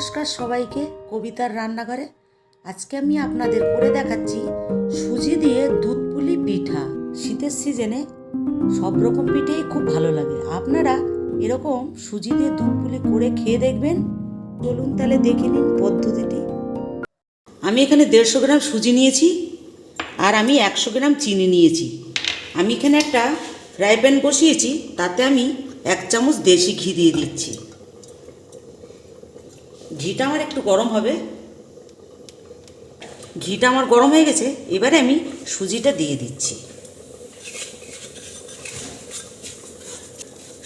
নমস্কার সবাইকে কবিতার রান্নাঘরে। আজকে আমি আপনাদের করে দেখাচ্ছি সুজি দিয়ে দুধ পুলি পিঠা। শীতের সিজনে সব রকম পিঠেই খুব ভালো লাগে। আপনারা এরকম সুজি দিয়ে দুধ পুলি করে খেয়ে দেখবেন। চলুন তাহলে দেখে নিন পদ্ধতিটি। আমি এখানে দেড়শো গ্রাম সুজি নিয়েছি আর আমি একশো গ্রাম চিনি নিয়েছি। আমি এখানে একটা ফ্রাই প্যান বসিয়েছি, তাতে আমি এক চামচ দেশি ঘি দিয়ে দিচ্ছি। ঘিটা আমার একটু গরম হবে। ঘিটা আমার গরম হয়ে গেছে, এবারে আমি সুজিটা দিয়ে দিচ্ছি।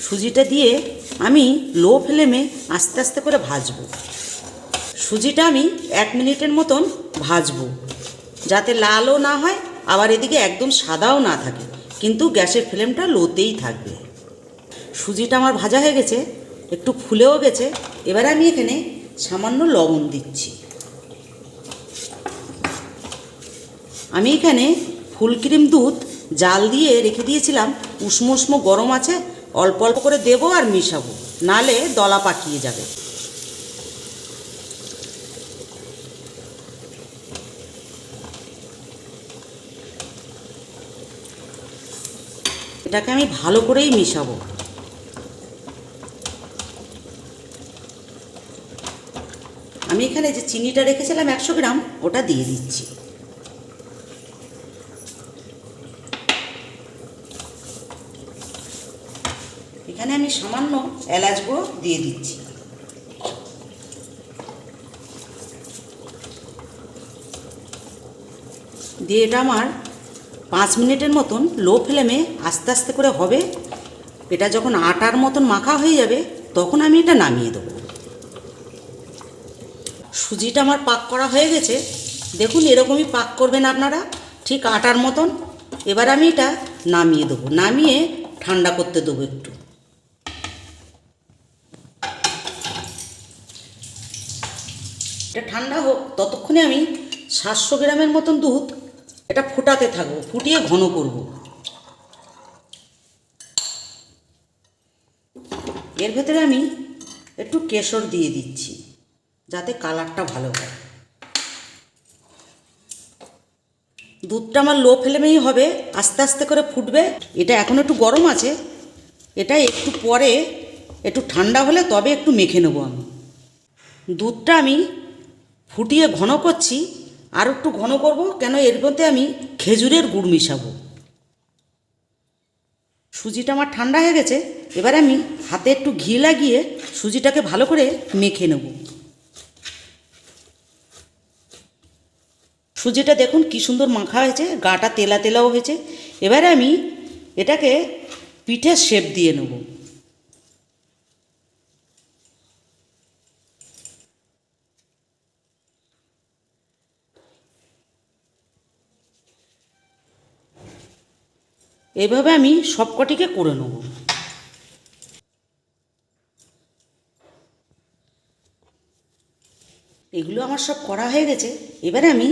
সুজিটা দিয়ে আমি লো ফ্লেমে আস্তে আস্তে করে ভাজবো। সুজিটা আমি এক মিনিটের মতন ভাজবো, যাতে লালও না হয়, আবার এদিকে একদম সাদাও না থাকে, কিন্তু গ্যাসের ফ্লেমটা লোতেই থাকবে। সুজিটা আমার ভাজা হয়ে গেছে, একটু ফুলেও গেছে, এবারে আমি এখানে সামান্য লবণ দিচ্ছি। আমি এখানে ফুল ক্রিম দুধ জাল দিয়ে রেখে দিয়েছিলাম। উষ্ণ উষ্ণ গরম আছে, অল্প অল্প করে দেবো আর মিশাবো। নালে দলা পাকিয়ে যাবে। এটাকে আমি ভালো করেই মিশাবো। আমি এখানে যে চিনিটা রেখেছিলাম একশো গ্রাম, ওটা দিয়ে দিচ্ছি। এখানে আমি সামান্য এলাচ গুঁড়ো দিয়ে দিচ্ছি। দিয়ে এটা আমার পাঁচ মিনিটের মতন লো ফ্লেমে আস্তে আস্তে করে হবে। এটা যখন আটার মতন মাখা হয়ে যাবে, তখন আমি এটা নামিয়ে দেবো। সুজিটা আমার পাক করা হয়ে গেছে। দেখুন, এরকমই পাক করবেন আপনারা। ঠিক আটার মতন। এবার আমি এটা নামিয়ে দেবো। নামিয়ে ঠান্ডা করতে দেবো একটু। এটা ঠান্ডা হোক, ততক্ষণে আমি সাতশো গ্রামের মতন দুধ এটা ফুটাতে থাকব, ফুটিয়ে ঘন করব। এর ভেতরে আমি একটু কেশর দিয়ে দিচ্ছি। যাতে কালারটা ভালো হয়। দুধটা আমার লো ফ্লেমেই হবে, আস্তে আস্তে করে ফুটবে। এটা এখন একটু গরম আছে, এটা একটু পরে, একটু ঠান্ডা হলে তবে একটু মেখে নেব আমি। দুধটা আমি ফুটিয়ে ঘন করছি, আর একটু ঘন করব কেন এর মধ্যে আমি খেজুরের গুড় মিশাবো। সুজিটা আমার ঠান্ডা হয়ে গেছে, এবার আমি হাতে একটু ঘি লাগিয়ে সুজিটাকে ভালো করে মেখে নেব। সুজিটা দেখুন কি সুন্দর মাখা হয়েছে, গাটা তেলা তেলাও হয়েছে। এবারে আমি এটাকে পিঠের শেপ দিয়ে নেব। এভাবে আমি সবকটিকে করে নেব। এগুলো আমার সব করা হয়ে গেছে। এবারে আমি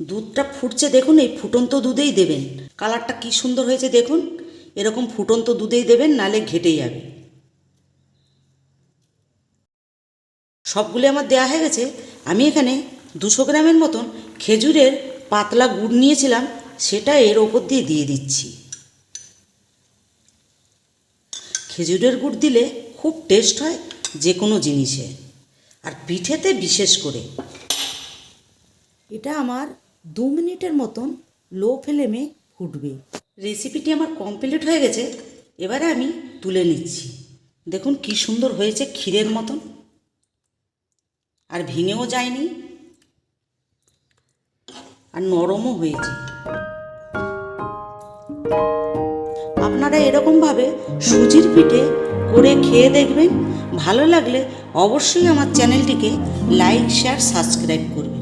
দুধটা ফুটছে দেখুন, এই ফুটন্ত দুধেই দেবেন। কালারটা কি সুন্দর হয়েছে দেখুন। এরকম ফুটন্ত দুধেই দেবেন, নালে ঘেটে যাবে। সবগুলি আমার দেয়া হয়ে গেছে। আমি এখানে দুশো গ্রামের মতন খেজুরের পাতলা গুড় নিয়েছিলাম, সেটা এর ওপর দিয়ে দিয়ে দিচ্ছি। খেজুরের গুড় দিলে খুব টেস্ট হয় যে কোনো জিনিসে আর পিঠেতে বিশেষ করে। এটা আমার দু মিনিটের মতন লো ফ্লেমে ফুটবে। রেসিপিটি আমার কমপ্লিট হয়ে গেছে, এবারে আমি তুলে নিচ্ছি। দেখুন কি সুন্দর হয়েছে ক্ষীরের মতন। আর ভেঙেও যায়নি। আর নরমও হয়েছে। আপনারা এরকমভাবে সুজির পিঠে করে খেয়ে দেখবেন। ভালো লাগলে অবশ্যই আমার চ্যানেলটিকে লাইক, শেয়ার, সাবস্ক্রাইব করবেন।